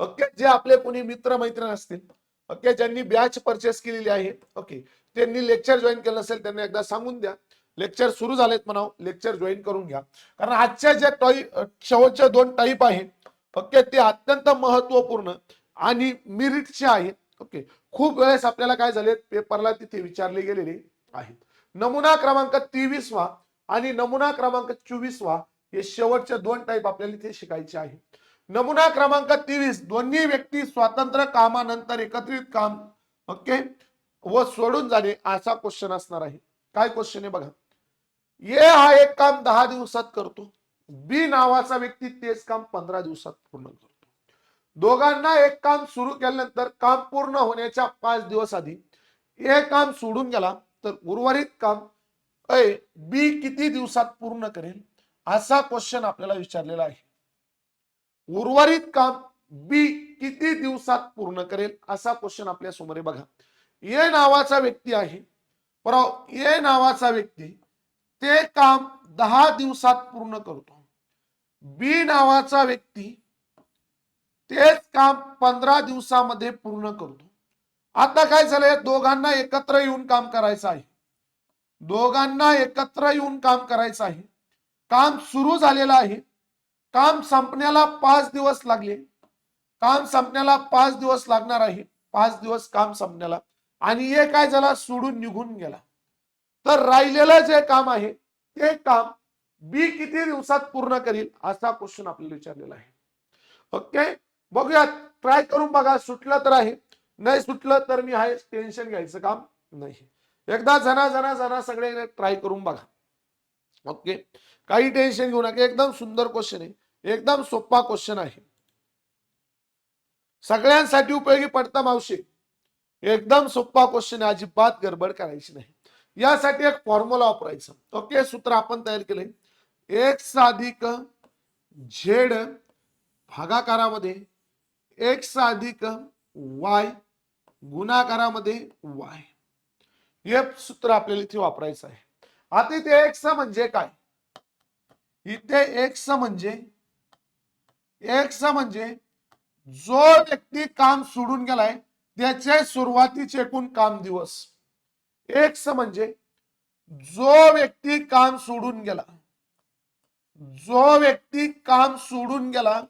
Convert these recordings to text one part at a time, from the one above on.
Okay? जे आपले कोणी मित्र मैत्रीण असतील ओके? ज्यांनी बॅच परचेस केलेली आहे ओके? त्यांनी लेक्चर जॉईन केलं असेल त्यांनी एकदा सांगून द्या. लेक्चर सुरू झालेत म्हणा लेक्चर जॉईन करून घ्या. कारण आजच्या ज्या टाई शेवटच्या दोन टाईप आहेत ओके? ते अत्यंत महत्त्वपूर्ण आणि मिरिटचे आहेत ओके? खूप वेळेस आपल्याला काय झाले पेपरला तिथे विचारले गेलेले आहेत. नमुना क्रमांक तेवीसवा आणि नमुना क्रमांक चोवीसवा हे शेवटचे दोन टाईप आपल्याला इथे शिकायचे आहे. नमुना क्रमांक तेवीस. दोन्ही व्यक्ती स्वातंत्र्य कामानंतर एकत्रित काम ओके व सोडून जाणे असा क्वेश्चन असणार आहे. काय क्वेश्चन आहे बघा. ए हा एक काम दहा दिवसात करतो. बी नावाचा व्यक्ती तेच काम पंधरा दिवसात पूर्ण करतो. दोघांना एक काम सुरू केल्यानंतर काम पूर्ण होण्याच्या पाच दिवस आधी ए काम सोडून गेला तर उर्वरित काम ए बी किती दिवसात पूर्ण करेल असा क्वेश्चन आपल्याला विचारलेला आहे. उर्वरित काम बी किती दिवसात पूर्ण करेल असा क्वेश्चन आपल्यासमोर आहे. बघा ये नावाचा व्यक्ती आहे. बरोबर ये नावाचा व्यक्ती ते काम दहा दिवसात पूर्ण करतो. बी नावाचा व्यक्ती तेच काम पंधरा दिवसामध्ये पूर्ण करतो. आता काय झालंय? दोघांना एकत्र येऊन काम करायचं आहे. दोघांना एकत्र येऊन काम करायचं आहे. काम सुरू झालेलं आहे. काम संपण्याला पाच दिवस लागले. काम संपण्याला पाच दिवस लागणार आहे. पाच दिवस काम संपण्याला. आणि हे काय झाला? सोडून निघून गेला. तर राहिलेलं जे काम आहे ते काम बी किती दिवसात पूर्ण करील असा क्वेश्चन आपल्याला विचारलेला आहे. ओके बघूयात. ट्राय करून बघा. सुटलं तर आहे. नाही सुटलं तर मी आहे. टेन्शन घ्यायचं काम नाही. एकदा जना जना जना सगळे ट्राय करून बघा. ओके? काही टेन्शन घेऊ नका. एकदम सुंदर क्वेश्चन आहे. एकदम सोपा क्वेश्चन आहे. सगळ्यांसाठी उपयोगी पडता मावशी. एकदम सोपा क्वेश्चन आहे. अजिबात गडबड करायची नाही. यासाठी एक फॉर्म्युला वापरायचं. ओके? सूत्र आपण तयार केले एक्स अधिक झेड भागाकारामध्ये एक्स अधिक वाय गुणाकारामध्ये वाय. हे सूत्र आपल्याला इथे वापरायचं आहे. आता इथे एक्स म्हणजे काय? इथे एक्स म्हणजे एक्स म्हणजे जो व्यक्ती काम सोडून गेलाय त्याचे सुरुवातीचे एकूण काम दिवस. एक्स म्हणजे जो व्यक्ती काम सोडून गेला जो व्यक्ती काम सोडून गेला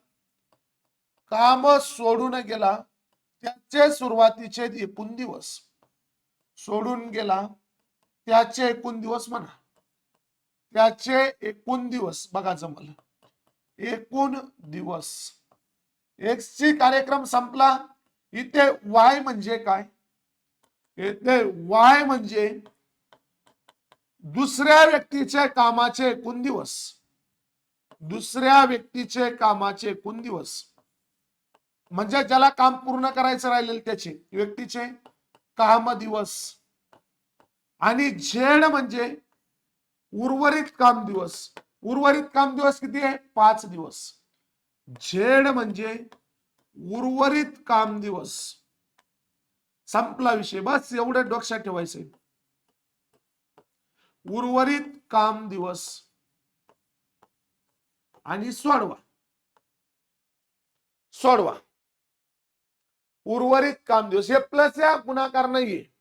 काम सोडून गेला त्याचे सुरुवातीचे एकूण दिवस. सोडून गेला त्याचे एकूण दिवस म्हणा. त्याचे एकूण दिवस बघा जमल. एकूण दिवस. एक्स ची कार्यक्रम संपला. इथे वाय म्हणजे काय? इथे वाय म्हणजे दुसऱ्या व्यक्तीचे कामाचे एकूण दिवस. दुसऱ्या व्यक्तीचे कामाचे एकूण दिवस. म्हणजे ज्याला काम पूर्ण करायचं राहिलेलं त्याचे व्यक्तीचे काम दिवस आणि झेड म्हणजे उर्वरित काम दिवस. उर्वरित काम दिवस किती आहे? पाच दिवस. झेड म्हणजे उर्वरित काम दिवस. संपला विषय. बस एवढं डोक्षात ठेवायचे उर्वरित काम दिवस. आणि सोडवा. सोडवा. उर्वरित काम दिवस. हे प्लस या गुणाकार नाहीये.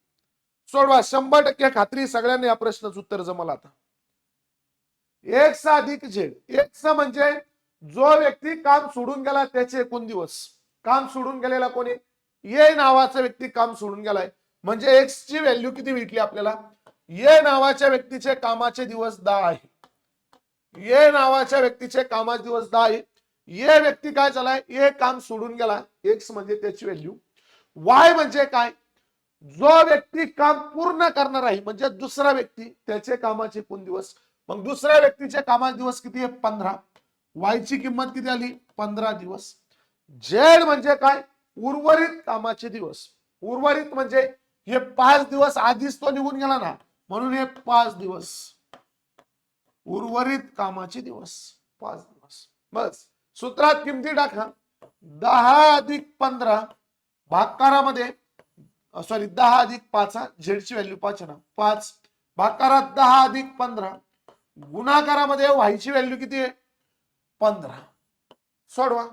सोडवा शंभर टक्के खात्री सगळ्यांनी या प्रश्नाचं उत्तर जमला आता. एक अधिक झेड. एक म्हणजे जो व्यक्ती काम सोडून गेला त्याचे एकूण दिवस. काम सोडून गेलेला कोणी? ये नावाचा व्यक्ती काम सोडून गेलाय. म्हणजे एक्स ची व्हॅल्यू किती भेटली आपल्याला? ये नावाच्या व्यक्तीचे कामाचे दिवस दहा आहे. ये नावाच्या व्यक्तीचे कामाचे दिवस दहा आहे. ये व्यक्ती काय झालाय? ए काम सोडून गेला. एक्स म्हणजे त्याची व्हॅल्यू वाय म्हणजे काय? जो व्यक्ती काम पूर्ण करणार आहे म्हणजे दुसरा व्यक्ती त्याचे कामाचे कोण दिवस. मग दुसऱ्या व्यक्तीचे कामाचे दिवस किती आहे? पंधरा. वायची किंमत किती आली? पंधरा दिवस. जेड म्हणजे काय? उर्वरित कामाचे दिवस. उर्वरित म्हणजे हे पाच दिवस आधीच तो निघून गेला ना म्हणून हे पाच दिवस. उर्वरित कामाचे दिवस. पाच दिवस. बस. सूत्रात किमती टाका. दहा अधिक पंधरा. भागकारामध्ये सॉरी दहा अधिक पाच हा झेडची व्हॅल्यू पाच आहे ना. पाच भाकारात दहा अधिक पंधरा. गुणाकारामध्ये व्हायची व्हॅल्यू किती आहे? पंधरा. सोडवा.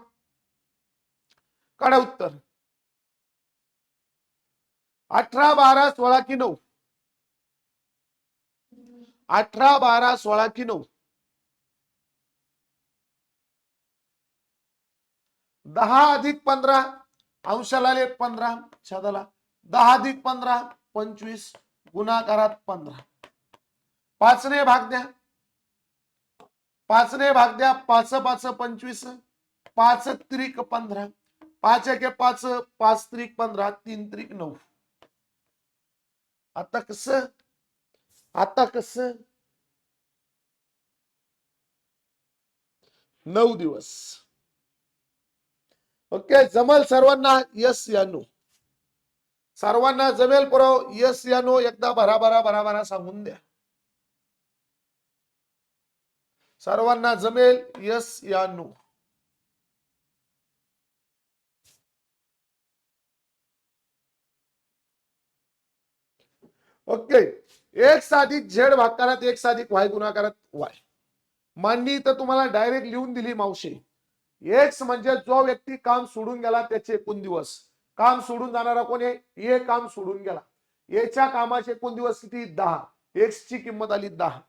काढा उत्तर. अठरा बारा सोळा की नऊ? अठरा बारा सोळा की नऊ? दहा अधिक पंधरा. अंशाला आले पंधरा. छादाला. दहा अधिक पंधरा पंचवीस गुणाकारात पंधरा. पाचने भाग द्या. पाचने भाग द्या पाच पाच पंचवीस पाच त्रिक पंधरा. पाच एके पाच पाच त्रिक पंधरा तीन त्रिक नऊ. आता कस? आता कस? नऊ दिवस. ओके जमल सर्वांना यस या नो. सर्वांना जमेल पुरव यस या नो एकदा भराभरा भराभरा सांगून द्या. सर्वांना जमेल यस या नो. ओके. एक साधिक झेड भागकारात एक साधिक वाय गुणाकारात वाय. मांडणी तर तुम्हाला डायरेक्ट लिहून दिली मावशी. एक्स म्हणजे जो व्यक्ती काम सोडून गेला त्याचे एकूण दिवस. काम सोडून जाणारा कोण आहे? ए काम सोडून गेला. एच्या कामाचे एकूण दिवस किती? दहा. एक्स ची किंमत आली दहा.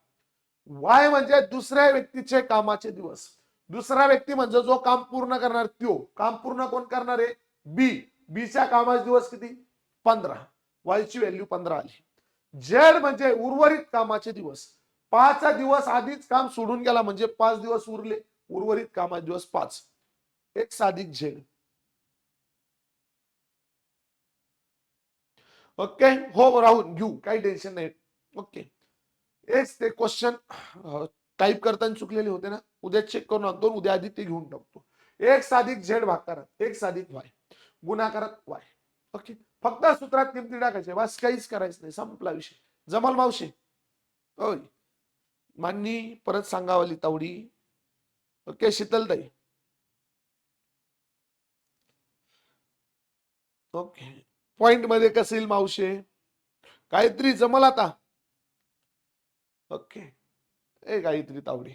वाय म्हणजे दुसऱ्या व्यक्तीचे कामाचे दिवस. दुसरा व्यक्ती म्हणजे जो काम पूर्ण करणार त्यो. काम पूर्ण कोण करणार आहे? बी बीच्या कामाचे दिवस किती? पंधरा. वायची व्हॅल्यू पंधरा आली. झेड म्हणजे उर्वरित कामाचे दिवस. पाच दिवस आधीच काम सोडून गेला म्हणजे पाच दिवस उरले. उर्वरित कामाचे दिवस पाच. एक साधिक झेड ओके हो राहून घेऊ काही टेन्शन नाही. ओके येस ते क्वेश्चन टाईप uh, करताना चुकलेले होते ना. उद्या चेक करून आणतो उद्या आधी ते घेऊन टाकतो. एक साधिक झेड भाकारात एक साधिक वाय. गुणाकारात वाय. ओके फक्त सूत्रात किमती टाकायचे. बस काहीच करायचं नाही. संपला विषय. जमाल मावशी. होय. मान्नी परत सांगावली तावडी ओके शीतलताई. ओके पॉइंटमध्ये कसेल येईल मावशे? काहीतरी जमल आता. ओके ए Gayatri Tawadi.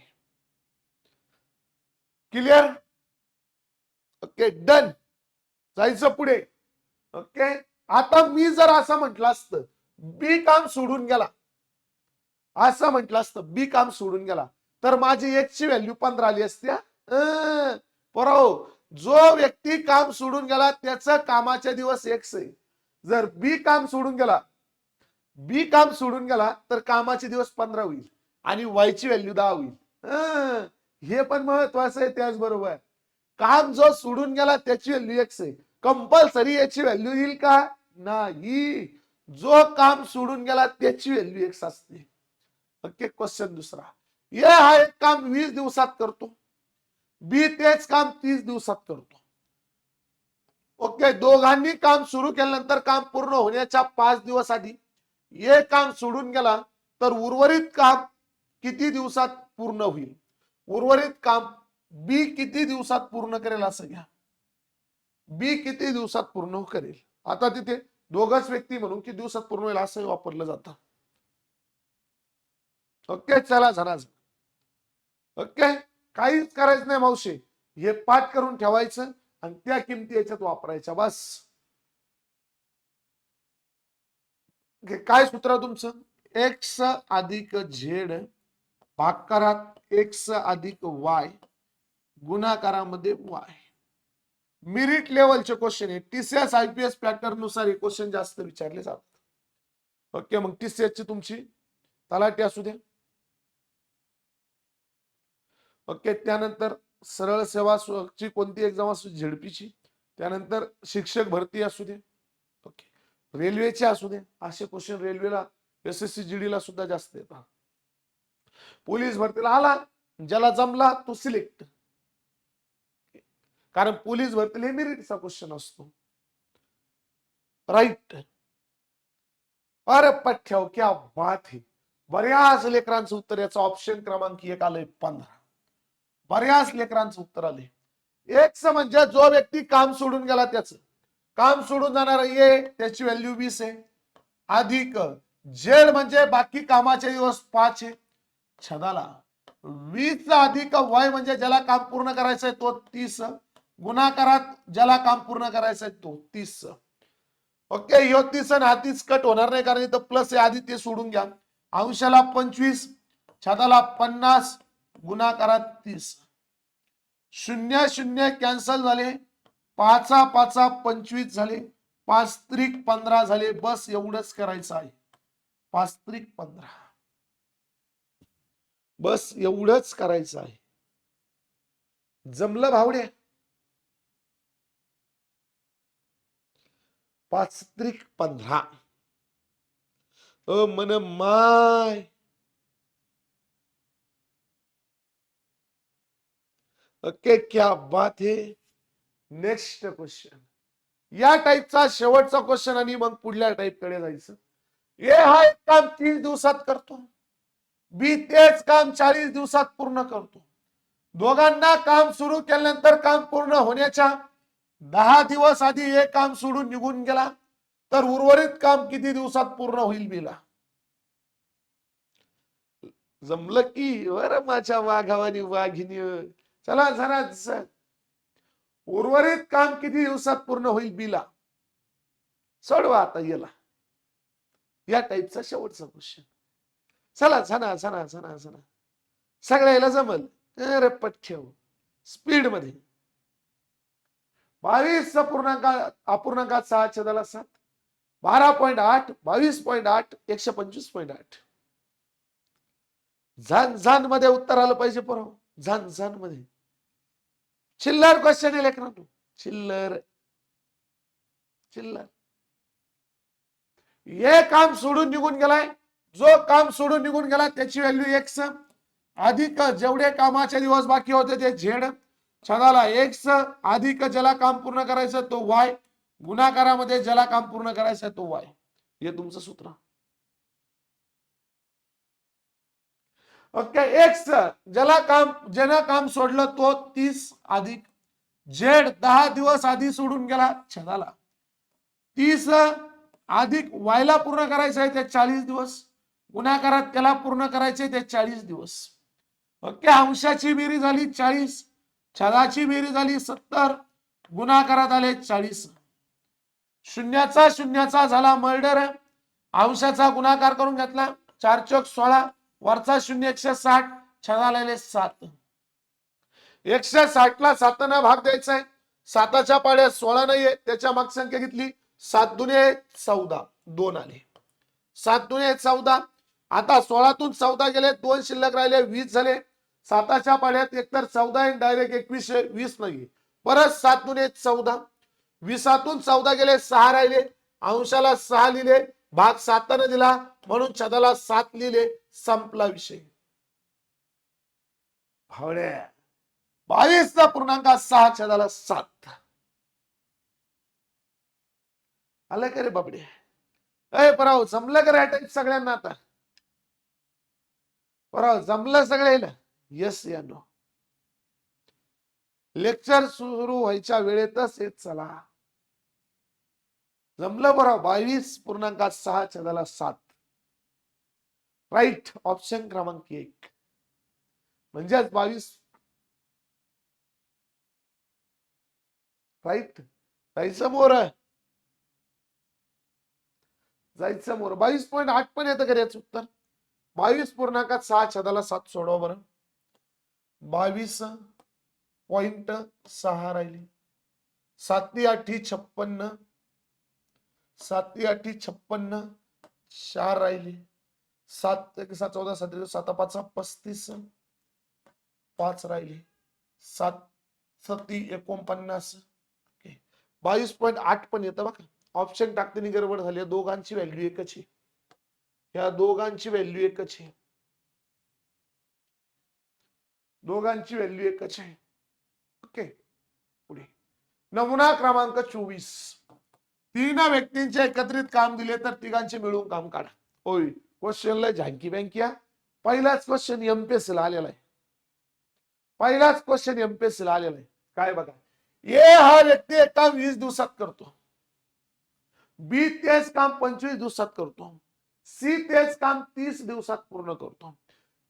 Clear okay done जायचं पुढे. ओके आता मी जर असं म्हटलं असतं बी काम सोडून गेला. असं म्हटलं असतं बी काम सोडून गेला. तर माझी एकची व्हॅल्यू पंधरा आली असत्या अं, बरोबर जो व्यक्ती काम सोडून गेला त्याचं कामाचे दिवस एक्स आहे. जर बी काम सोडून गेला बी काम सोडून गेला तर कामाचे दिवस पंधरा होईल आणि वायची व्हॅल्यू दहा होईल. अं, हे पण महत्वाचं आहे त्याचबरोबर. काम जो सोडून गेला त्याची व्हॅल्यू एक्स आहे. कंपल्सरी याची व्हॅल्यू येईल का? नाही. जो काम सोडून गेला त्याची व्हॅल्यू एक्स असते. ओके क्वेश्चन दुसरा. ए हा एक काम वीस दिवसात करतो. बी तेच काम तीस दिवसात करतो. ओके दोघांनी काम सुरू केल्यानंतर काम पूर्ण होण्याच्या पाच दिवस आधी एक काम सोडून गेला तर उर्वरित काम किती दिवसात पूर्ण होईल? उर्वरित काम बी किती दिवसात पूर्ण करेल असं घ्या. बी किती दिवसात पूर्ण करेल? आता तिथे दोघच व्यक्ती म्हणून किती दिवसात पूर्ण होईल असं वापरलं जातं. ओके चला झाला ओके काहीच करायचं नाही मावशी. हे पाठ करून ठेवायचं. आणि त्या किमती याच्यात वापरायच्या बस. काय सूत्र तुमचं? एक्स अधिक झेड भाकारात एक्स अधिक वाय गुणाकारामध्ये वाय. मिरिट लेवलचे क्वेश्चन आहे टीसीएस आयपीएस पॅटर्ननुसार हे क्वेश्चन जास्त विचारले जातात. ओके मग टीसीएस ची तुमची तलाठी असू द्या. ओके त्यानंतर सरळ सेवा ची कोणती एक्झाम असू दे, झेडपीची त्यानंतर शिक्षक भरती असू दे. ओके रेल्वेचे असू दे. असे क्वेश्चन रेल्वेला एस एस सी जी ला सुद्धा जास्त येतात. पोलीस भरतीला आला ज्याला जमला तो सिलेक्ट कारण पोलीस भरतीला मेरिटचा क्वेश्चन असतो. राईट अरे पठ्याव क्या बात है. बऱ्याच लेकरांचं उत्तर याचा ऑप्शन क्रमांक एक आलंय पंधरा. बऱ्याच लेकरांचं उत्तर आले एक म्हणजे जो व्यक्ती काम सोडून गेला त्याच. काम सोडून जाणार ये त्याची व्हॅल्यू वीस आहे. अधिक जेड म्हणजे बाकी कामाचे दिवस पाच आहे. छदाला वीस अधिक वय म्हणजे ज्याला काम पूर्ण करायचंय तो तीस गुणाकारात ज्याला काम पूर्ण करायचंय तो तीस. ओके ह्यो तीस आणि हा तीस कट होणार नाही कारण इथं प्लस आहे आधी ते सोडून घ्या. अंशाला पंचवीस छदाला पन्नास गुणाकारात तीस. शून्य शून्य कॅन्सल झाले. पाचा पाचा पंचवीस झाले. पाच त्रिक पंधरा झाले. बस एवढंच करायचं आहे. पाच त्रिक पंधरा. बस एवढंच करायचं आहे. जमलं भावड्या? पाच त्रिक पंधरा. अ मन माय. ओके क्या बात है? नेक्स्ट क्वेश्चन या टाईपचा शेवटचा क्वेश्चन आणि मग पुढल्या टाईपकडे जायचं. ए हा एक काम तीस दिवसात करतो. बी तेच काम चाळीस दिवसात पूर्ण करतो. दोघांना काम सुरू केल्यानंतर काम पूर्ण होण्याच्या दहा दिवस आधी हे काम सोडून निघून गेला तर उर्वरित काम किती दिवसात पूर्ण होईल बिला? जमलं की वर माझ्या वाघावानी वाघिनी चला जरा उर्वरित काम किती दिवसात पूर्ण होईल बिला? सोडवा आता याला. या टाईपचा शेवटचा क्वेश्चन चला चला चला चला चला. सगळ्याला जमल. अरे पठ्ठेव हो. स्पीडमध्ये बावीस पूर्णांका अपूर्णांकात सहा छेदाला सात. बारा पॉईंट आठ बावीस पॉईंट आठ एकशे पंचवीस पॉईंट आठ. झान झानमध्ये उत्तर आलं पाहिजे परव. झान झानमध्ये चिल्लर क्वेश्चन आहे लेकरांनो चिल्लर. हे काम सोडून निघून गेलाय. जो काम सोडून निघून गेला त्याची व्हॅल्यू एक्स अधिक जेवढे कामाचे दिवस बाकी होते ते झेड. छंदाला एक्स अधिक ज्याला काम पूर्ण करायचं तो वाय. गुणाकारामध्ये ज्याला काम पूर्ण करायचं तो वाय. हे तुमचं सूत्र. ओके एक्स ज्याला काम ज्यानं काम सोडलं तो तीस अधिक झेड दहा दिवस आधी सोडून गेला छदाला. तीस अधिक वायला पूर्ण करायचं आहे ते चाळीस दिवस गुणाकारात त्याला पूर्ण करायचे ते चाळीस दिवस. ओके अंशाची बेरी झाली चाळीस छदाची बेरी झाली सत्तर गुणाकारात आले चाळीस. शून्याचा शून्याचा झाला मर्डर अंशाचा गुणाकार करून घेतला चार चौक सोळा वरचा शून्य एकशे साठ छदाला सात. एकशे साठ ला साताना भाग द्यायचा आहे साताच्या पाड्यात सोळा नाहीये त्याच्या माग संख्या घेतली सात दुने चौदा दोन आले. सात दुने चौदा. आता सोळातून चौदा गेले दोन शिल्लक राहिले वीस झाले. साताच्या पाड्यात एकतर चौदा आहे डायरेक्ट एकवीस वीस नाही परत सात दुने चौदा. वीसातून चौदा गेले सहा राहिले. अंशाला सहा लिहिले. भाग साताने दिला म्हणून छदाला सात लिहिले संपला विषय. भावड्या बावीसचा पूर्णांक सहा छदाला सात. आलं का रे बाबडे? अय पराव जमलं का रे टाईप सगळ्यांना आता? पराव जमलं सगळ्याला येस या नो लेक्चर सुरू व्हायच्या वेळेतच येत चला. जमलं बरं. बावीस पूर्णांकात सहा छदाला सात. राईट ऑप्शन क्रमांक एक. म्हणजेच बावीस. राईट जायचं मोर. जायचं मोर. बावीस पॉईंट आठ पण येतं का रे याचं उत्तर? बावीस पूर्णांकात सहा छदाला सात सोडवा बरं. बावीस पॉइंट सहा राहिली. साती आठी छप्पन्न. साती आठी छप्पन्न चार राहिली. सात एक सात चौदा सात सात पाच पस्तीस पाच राहिली. सात सती एकोणपन्नास. ओके. बावीस पॉईंट आठ पण येतं बघा. ऑप्शन टाकताना गडबड झाली. दोघांची व्हॅल्यू एकच आहे. या दोघांची व्हॅल्यू एकच आहे. दोघांची व्हॅल्यू एकच आहे. ओके. पुढे. नमुना क्रमांक चोवीस. तीन व्यक्तींचे एकत्रित काम दिले तर तिघांचे मिळून काम काढा. होय क्वेश्चनला झांकी बँकी या पहिलाच क्वेश्चन एमपीएससी ला आलेला आहे. पहिलाच क्वेश्चन एमपीएससी ला आलेला आहे. काय बघा ए हा व्यक्ती एक काम वीस दिवसात करतो. बी तेच काम पंचवीस दिवसात करतो. सी तेच काम तीस दिवसात पूर्ण करतो.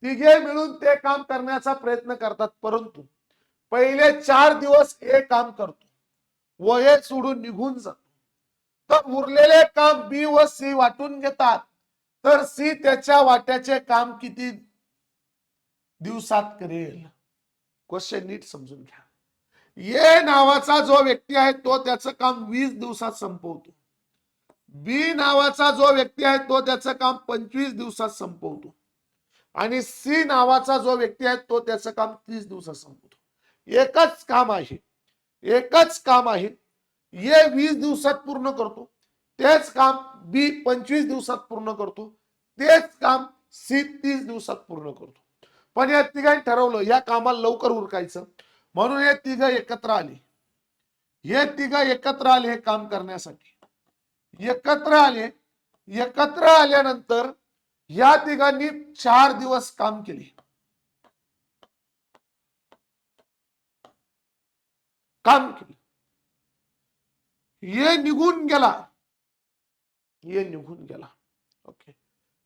तिघे मिळून ते काम करण्याचा प्रयत्न करतात परंतु पहिले चार दिवस हे काम करतो. व सोडून निघून जातो. तर उरलेले काम बी व सी वाटून घेतात. तर सी त्याच्या वाट्याचे काम किती दिवसात करेल? क्वेश्चन नीट समजून घ्या. ये नावाचा जो व्यक्ती आहे तो त्याचं काम वीस दिवसात संपवतो. बी नावाचा जो व्यक्ती आहे तो त्याचं काम पंचवीस दिवसात संपवतो. आणि सी नावाचा जो व्यक्ती आहे तो त्याचं काम तीस दिवसात संपवतो. एकच काम आहे. एकच काम आहे. ये वीस दिवसात पूर्ण करतो. तेच काम बी पंचवीस दिवसात पूर्ण करतो. तेच काम सी तीस दिवसात पूर्ण करतो. पण या तिघांनी ठरवलं या कामाला लवकर उरकायचं. म्हणून हे तिघ एकत्र आले. हे तिघ एकत्र आले हे काम करण्यासाठी. एकत्र आले एकत्र आल्यानंतर या तिघांनी चार दिवस काम केले. काम केले. ये निघून गेला. ये निघून गेला. ओके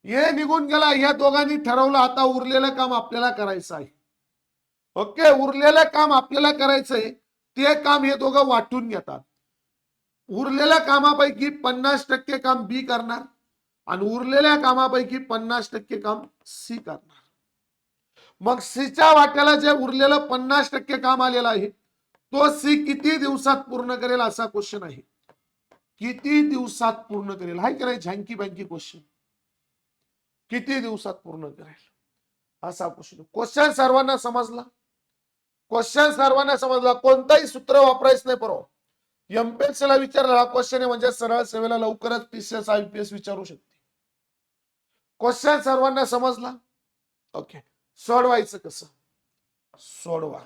ये निघून गेला. या दोघांनी ठरवलं आता उरलेलं काम आपल्याला करायचं आहे. ओके उरलेलं काम आपल्याला करायचंय ते काम हे दोघं वाटून घेतात. उरलेल्या कामापैकी पन्नास टक्के काम बी करणार आणि उरलेल्या कामापैकी पन्नास टक्के काम सी करणार. मग सीच्या वाट्याला जे उरलेलं पन्नास टक्के काम आलेलं आहे तो सी किती दिवसात पूर्ण करेल असा क्वेश्चन आहे. किती दिवसात पूर्ण करेल? हाय करायची झँकी बँकी क्वेश्चन किती दिवसात पूर्ण करेल? असा क्वेश्चन क्वेश्चन सर्वांना समजला? क्वेश्चन सर्वांना समजला. कोणताही सूत्र वापरायचं नाही परवा. एमपीएससीला ला विचारला क्वेश्चन आहे म्हणजे सरळ सेवेला लवकरच पीसीएस आयपीएस विचारू शकते. क्वेश्चन सर्वांना समजला? ओके सोडवायचं कसं? सोडवा.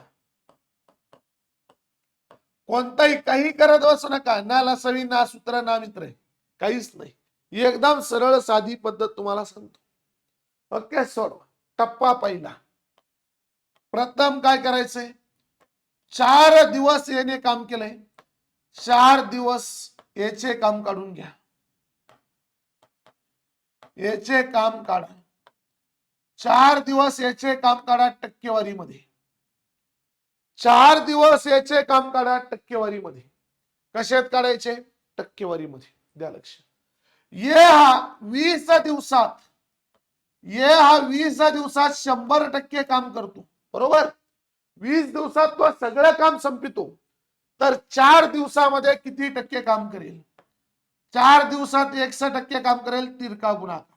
कोणताही काही करत बसू नका. ना लसवी ना सूत्र ना मित्र. काहीच नाही. एकदम सरळ साधी पद्धत तुम्हाला सांगतो. ओके सोडवा. टप्पा पहिला. प्रथम काय करायचंय? चार दिवस याने काम केलंय. चार दिवस याचे काम काढून घ्या. याचे काम काढा. चार दिवस याचे काम काढा टक्केवारीमध्ये. चार दिवस याचे काम काढा टक्केवारीमध्ये. कशात काढायचे? टक्केवारीमध्ये. द्या लक्ष. ये हा वीस दिवसात. ये हा वीस दिवसात शंभर टक्के काम करतो. बरोबर? वीस दिवसात तो सगळं काम संपितो. तर चार दिवसामध्ये किती टक्के काम करेल? चार दिवसात एकशे टक्के काम करेल तिरका गुणाकार.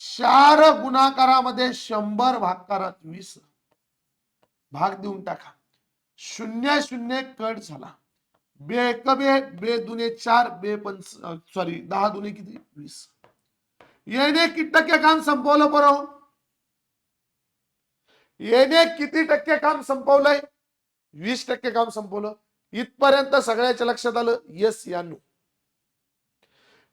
चार गुणाकारामध्ये शंभर भागकारात वीस. भाग देऊन टाका. शून्य शून्य कट झाला. बे एक बे बे दुने चार बे पंच सॉरी दहा दुने किती? वीस. येणे किती टक्के काम संपवलं बरं येणे किती टक्के काम संपवलंय? वीस टक्के काम संपवलं. इथपर्यंत सगळ्याच्या लक्षात आलं येस या नो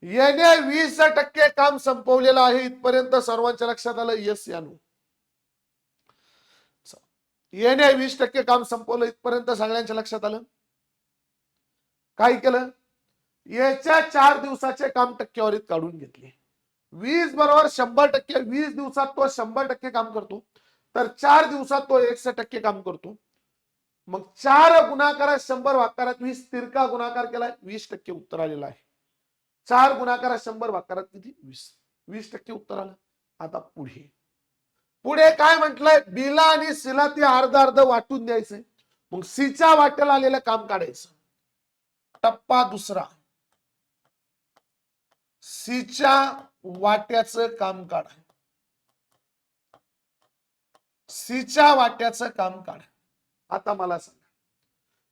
येणे वीस टक्के काम संपवलेलं आहे इथपर्यंत सर्वांच्या लक्षात आलं येस या नो येणे वीस टक्के काम संपवलं इथपर्यंत सगळ्यांच्या लक्षात आलं? काय केलं? याच्या चार दिवसाचे काम टक्केवारीत काढून घेतले. वीस बरोबर शंभर टक्के वीस दिवसात तो शंभर टक्के काम करतो. तर चार दिवसात तो एकशे टक्के काम करतो. मग चार गुणाकारात शंभर वाकारात वीस तिरका गुणाकार केला वीस टक्के उत्तर आलेलं आहे. चार गुणाकारात शंभर वाकारात किती? वीस. वीस टक्के उत्तर आलं. आता पुढे. पुढे काय म्हटलंय? बीला आणि सीला ते अर्ध अर्ध वाटून द्यायचंय मग सीच्या वाट्याला आलेलं काम काढायचं. टप्पा दुसरा. सीच्या वाट्याचं काम काढा. सीच्या वाट्याचं काम काढा. आता मला सांगा.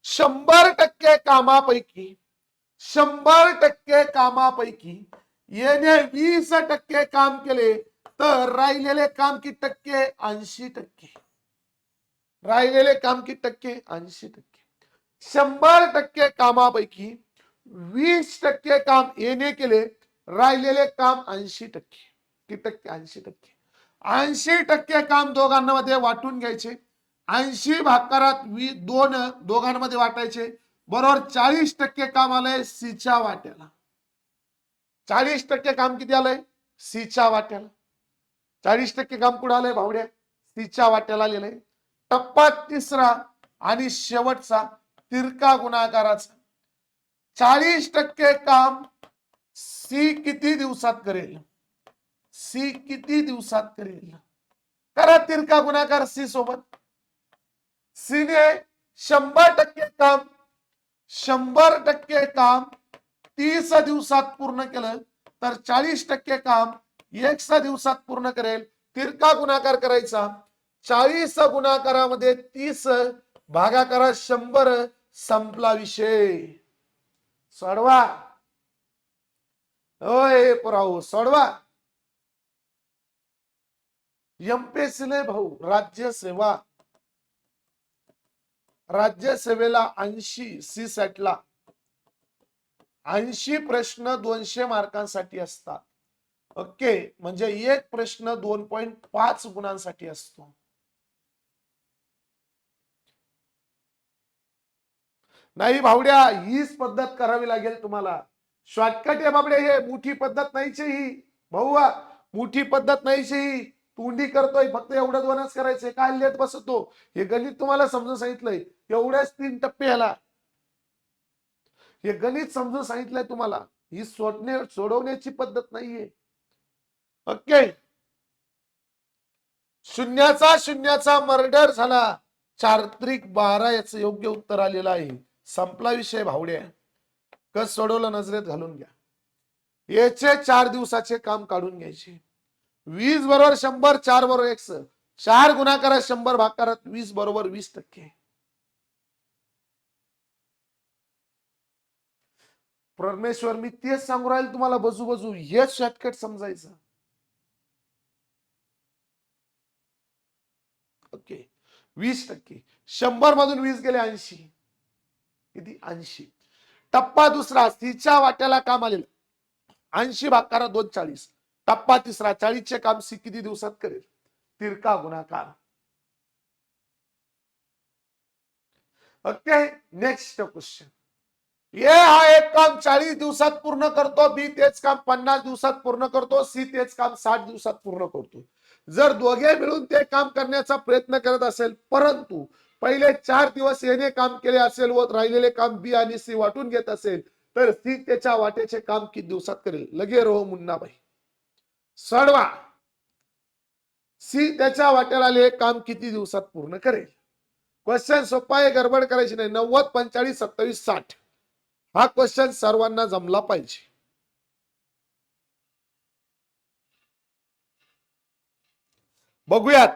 शंभर टक्के कामापैकी शंभर टक्के कामापैकी येणे वीस टक्के काम केले तर राहिलेले काम की टक्के ऐंशी टक्के. राहिलेले काम की टक्के ऐंशी टक्के. शंभर टक्के कामापैकी वीस टक्के काम येणे केले राहिलेले काम ऐंशी टक्के. किती टक्के ऐंशी टक्के. ऐंशी टक्के काम दोघांमध्ये वाटून घ्यायचे. ऐंशी भाकारात वी दोन दोघांमध्ये वाटायचे. बरोबर चाळीस टक्के काम आलंय सीच्या वाट्याला. चाळीस टक्के काम किती आलंय? सीच्या वाट्याला. चाळीस टक्के काम पुढे आलंय भावड्या. तिच्या वाट्याला आलेलं आहे. टप्पा तिसरा आणि शेवटचा तिरका गुणाकाराचा चाळीस टक्के काम सी किती दिवसात करेल? सी किती दिवसात करेल? करा तिरका गुणाकार सी सोबत. सीने शंभर टक्के काम शंभर टक्के काम तीस दिवसात पूर्ण केलं तर चाळीस टक्के काम एक दिवसात पूर्ण करेल. तिरका गुणाकार करायचा. चाळीस गुणाकारामध्ये तीस भागाकारा शंभर संपला विषय. सोडवा. अय पुराव सोडवा. एमपीएससीने भाऊ राज्यसेवा राज्यसेवेला ऐंशी सी सॅटला ऐंशी प्रश्न दोनशे मार्कांसाठी असतात. ओके म्हणजे एक प्रश्न दोन पॉइंट पाच गुणांसाठी असतो. नाही भावड्या हीच पद्धत करावी लागेल तुम्हाला. शॉर्टकट आहे बाबडे हे मोठी पद्धत नाहीची ही. भाऊ मोठी पद्धत नाहीची ही. तोंडी करतोय फक्त एवढं दोनच करायचंय काय लेत बसतो? हे गणित तुम्हाला समजून सांगितलंय. एवढ्याच तीन टप्पे ह्याला. हे गणित समजून सांगितलंय तुम्हाला. ही सोडणे सोडवण्याची पद्धत नाहीये. ओके. शून्याचा शून्याचा मर्डर झाला. चारत्रिक बारा याचं योग्य उत्तर आलेलं आहे. संपला विषय भावड्या. कस सोडवलं नजरेत घालून घ्या. याचे चार दिवसाचे काम काढून घ्यायचे. वीस बरोबर शंभर चार बरोबर एकस चार गुणाकारात शंभर भागाकारात वीस बरोबर वीस टक्के. परमेश्वर मी तेच सांगू राहील तुम्हाला बजू बजू हेच शॉर्टकट समजायचं. ओके वीस टक्के. शंभर मधून वीस गेले ऐंशी. किती? ऐंशी. टप्पा दुसरा सीच्या वाट्याला काम आलेलं. ऐंशी भागाकारा दोन चाळीस टप्पा तिसरा चाळीसचे काम सी किती दिवसात करेल? तिरका गुणाकार. ओके? नेक्स्ट क्वेश्चन ए हा एक काम चाळीस दिवसात पूर्ण करतो बी तेच काम पन्नास दिवसात पूर्ण करतो सी तेच काम साठ दिवसात पूर्ण करतो. जर दोघे मिळून ते काम करण्याचा प्रयत्न करत असेल परंतु पहिले चार दिवस याने काम केले असेल व राहिलेले काम बी आणि सी वाटून घेत असेल तर सी त्याच्या वाट्याचे काम किती दिवसात करेल? लगे रोह मुन्नाबाई. सडवा. सी त्याच्या वाट्याला आले काम किती दिवसात पूर्ण करेल? क्वेश्चन सोपा आहे गडबड करायची नाही. नव्वद पंचाळीस सत्तावीस साठ. हा क्वेश्चन सर्वांना जमला पाहिजे. बघूयात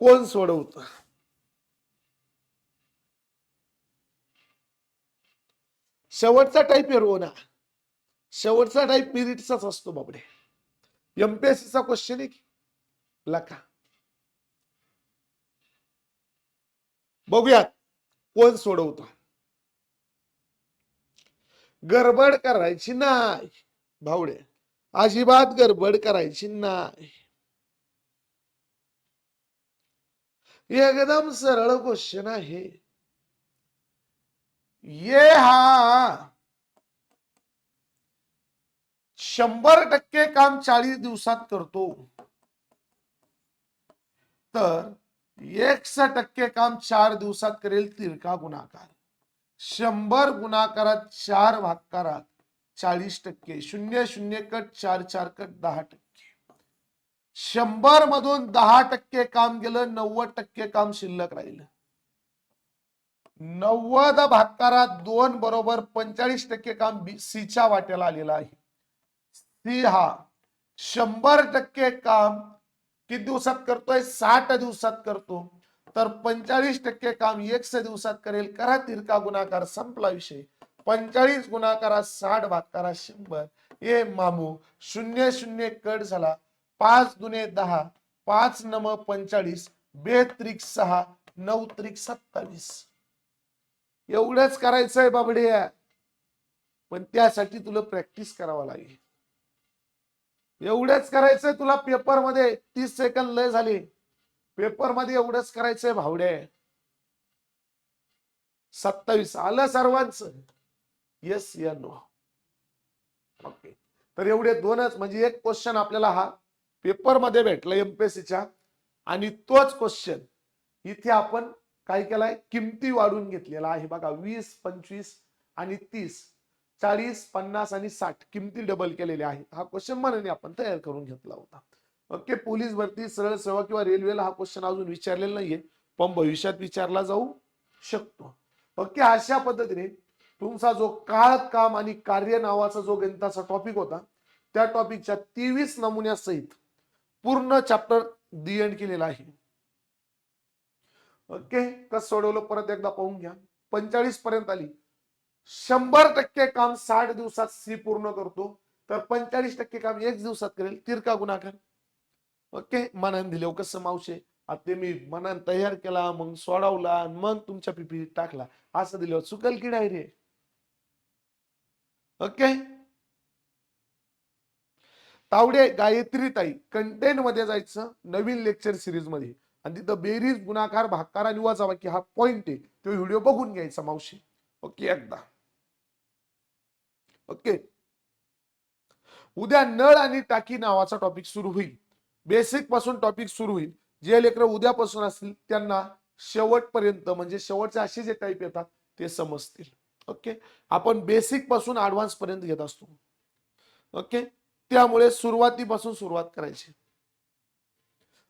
कोण सोडवत. शेवटचा टाईप आहे ना शेवटचा टाईप मिरिटचाच असतो बाबडे एमपीएससीचा क्वेश्चन आहे की? लका. बघूयात कोण सोडवतो. गडबड करायची नाही. भावडे अजिबात गडबड करायची नाही. एकदम सरल क्वेश्चन है। ये हा शंभर टक्के काम चाळीस दिवसात करतो। तर एकशे टक्के काम चार दिवसात करेल तिरका गुणाकार। शंभर गुणाकारात चार भागाकारात चाळीस टक्के, शून्य शून्य कट चार चार कट दहा शंभर मधून दहा टक्के काम गेलं नव्वद टक्के काम शिल्लक राहिलं. नव्वद भाकारात दोन बरोबर पंचाळीस टक्के काम सीच्या वाट्याला आलेलं आहे. सी हा शंभर टक्के काम किती दिवसात करतोय? साठ दिवसात करतो. तर पंचाळीस टक्के काम एकशे दिवसात करेल. करा तिरका गुणाकार संपला विषय. पंचाळीस गुणाकारात साठ भाकारा शंभर. ए मामू शून्य शून्य कट झाला. पाच दुने दहा पाच नम पंचाळीस बे त्रिक सहा नऊ त्रिक सत्तावीस. एवढंच करायचंय बाबडे. पण त्यासाठी तुला प्रॅक्टिस करावा लागेल. एवढंच करायचंय तुला पेपरमध्ये तीस सेकंद लय झाले. पेपरमध्ये एवढंच करायचंय भावड्या. सत्तावीस आलं सर्वांच. येस या नो ओके तर एवढे दोनच म्हणजे एक क्वेश्चन आपल्याला हा पेपरमध्ये भेटला एमपीएससीच्या आणि तोच क्वेश्चन इथे आपण काय केलाय? किमती वाढून घेतलेला आहे बघा. वीस पंचवीस आणि तीस. चाळीस पन्नास आणि साठ किमती डबल केलेल्या आहेत. हा क्वेश्चन मनाने आपण तयार करून घेतला होता. ओके पोलीस भरती सरळ सेवा किंवा रेल्वेला हा क्वेश्चन अजून विचारलेला नाहीये. पण भविष्यात विचारला जाऊ शकतो. ओके अशा पद्धतीने तुमचा जो काळ काम आणि कार्य नावाचा जो गणिताचा टॉपिक होता त्या टॉपिकच्या तेवीस नमुन्यासहित पूर्ण चॅप्टर दी एंड केलेला आहे. ओके कसं सोडवलं? परत एकदा पाहून घ्या. पंचाळीस पर्यंत आली. शंभर टक्के काम साठ दिवसात सी पूर्ण करतो. तर पंचाळीस टक्के काम एक दिवसात करेल. तिरका गुणाकार. ओके मनान दिले. हो, कसं मावशे? आता ते मी मनान तयार केला मग सोडवला आणि मग तुमच्या पिपी टाकला. असं दिलं चुकल की रे ओके तावडे गायत्री ताई कंटेंटमध्ये जायचं नवीन लेक्चर सिरीजमध्ये. आणि तिथं बेरीज गुणाकार भाकार आणि वाचावाकी हा पॉइंट आहे. तो व्हिडिओ बघून घ्यायचा मावशी. ओके एकदा. ओके. उद्या नळ आणि टाकी नावाचा टॉपिक सुरू होईल. बेसिकपासून टॉपिक सुरू होईल. जे लेकर उद्यापासून असतील त्यांना शेवटपर्यंत म्हणजे शेवटचे असे जे टाईप येतात ते समजतील. ओके? आपण बेसिकपासून ऍडव्हान्स पर्यंत घेत असतो. ओके? त्यामुळे सुरुवातीपासून सुरुवात करायची.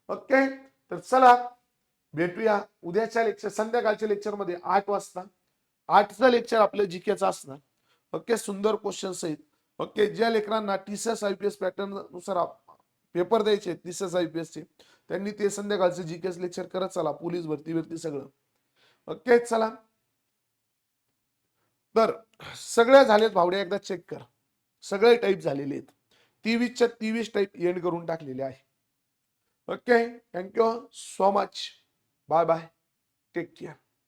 ओके तर चला भेटूया उद्याच्या लेक्चर संध्याकाळच्या लेक्चरमध्ये आठ वाजता. आठचं लेक्चर आपलं जीकेचं असणार. ओके सुंदर क्वेश्चन सहित. ओके ज्या लेकरांना टीसीएस आयपीएस पॅटर्ननुसार पेपर द्यायचे टीसीएस आयपीएस चे त्यांनी ते संध्याकाळचं जीकेस लेक्चर करत चला पोलीस भरती भरती सगळं. ओके चला. तर सगळ्या झालेत भावड्या एकदा चेक कर. सगळे टाईप झालेले आहेत. तेवीसच्या तेवीस टाईप एंड करून टाकलेले आहे. Okay thank you so much bye bye take care